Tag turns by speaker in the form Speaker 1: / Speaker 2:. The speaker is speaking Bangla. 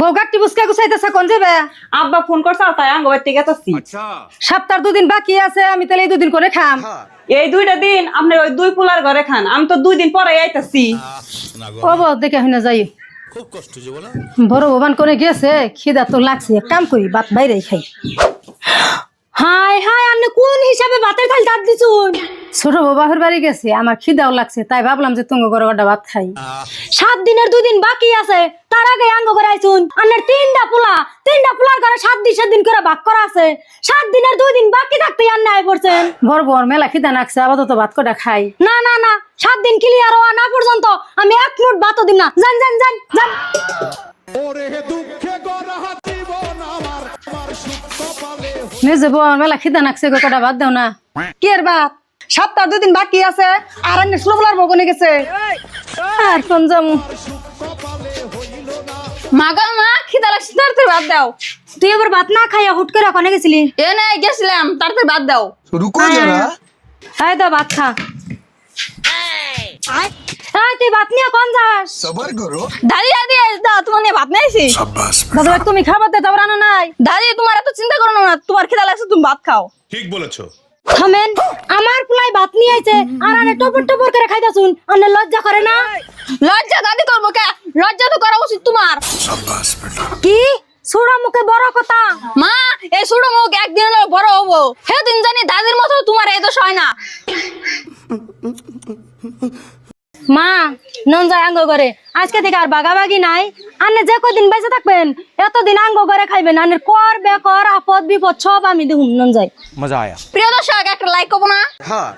Speaker 1: বউ গাট্টি বুসকা গুছাইতেছে কোন যাবে
Speaker 2: আব্বা ফোন করছে তাই আঙ্গ বাড়িতে গেছি
Speaker 1: সপ্তাহ দুদিন বাকি আছে আমি তাহলে এই দুদিন করে খাম।
Speaker 2: এই দুইটা দিন আপনি ওই দুই পোলার ঘরে খান আমি তো দুই দিন পরে আইতাছি।
Speaker 1: ও বউ দেখে হইনা যাই।
Speaker 3: খুব কষ্ট যে বলো।
Speaker 1: বড় ভবান করে গেছে খিদা তো লাগছে এক কাম করি ভাত বাইরে খাই। হাই হাই আপনি কোন হিসাবে ভাতের থাল দাঁত দিছুন? ছোট বাবার বাড়ি গেছে আমার খিদাও লাগছে তাই ভাবলাম যে তুমি ঘরে কটা ভাত খাই। সাত দিনের দুই দিন বাকি আছে তার আগে আঙ্গ করে তিনটা পোলা তিনটা পোলার ঘরে সাত দিন সাত দিন করে ভাগ করা আছে। সাত দিনের দুই দিন বাকি থাকতে আন্না আই পড়ছেন বড় বড় মেলা খিদা লাগছে আপাতত ভাত কটা খাই। না না না সাত দিন ক্লিয়ার হওয়া না পর্যন্ত আমি এক মুঠ ভাতও দিন না। যান যান যান যান। মেজে বউ আমার মেলা খিদা নাকছে গো কটা ভাত দাও না।
Speaker 2: কি এর বাপ সাতটা দুদিন বাকি আছে আর আমি সুলবলার ভবনে গেছে।
Speaker 1: আর সঞ্জম
Speaker 4: মাগা মা খিদা লাগছে তাড়াতাড়ি ভাত দাও।
Speaker 1: তুই এবার ভাত না খাইয়া হুট করে ওখানে গেছিলি?
Speaker 4: এ না গেছিলাম তাড়াতাড়ি দাও।
Speaker 5: রুকো
Speaker 4: জরা হ্যাঁ দাও ভাত
Speaker 1: খা। তুমি খাবার দে তারপর আনা নাই।
Speaker 4: দাঁড়িয়ে তোমার এত চিন্তা করো না তোমার খিদা লাগছে তুমি ভাত খাও।
Speaker 3: ঠিক বলেছ।
Speaker 1: আমার পুলাই ভাত নিয়ে আইছে। আর আনে টপর টপর করে খাইতাছুন। আনে লজ্জা করে না?
Speaker 4: লজ্জা দাদি করব কে লজ্জা তো করা উচিত তোমার।
Speaker 1: কি? সুড়া মুখে বড় কথা।
Speaker 4: মা এই ছোট মুখ একদিন হলো বড় হব। হে দিন জানি দাদির মতো তোমার এই দোষ হয় না।
Speaker 1: মা নন যায় আঙ্গ করে আজকে থেকে আর বাগাবাগি নাই। আনে যে কদিন বেঁচে থাকবেন এতদিন আঙ্গ করে খাইবেন। আনের কর বেকর আপদ বিপদ সব আমি দেখুন নন যায়
Speaker 6: মজা আয়া।
Speaker 4: প্রিয় দর্শক একটা লাইক করব না?
Speaker 5: হ্যাঁ।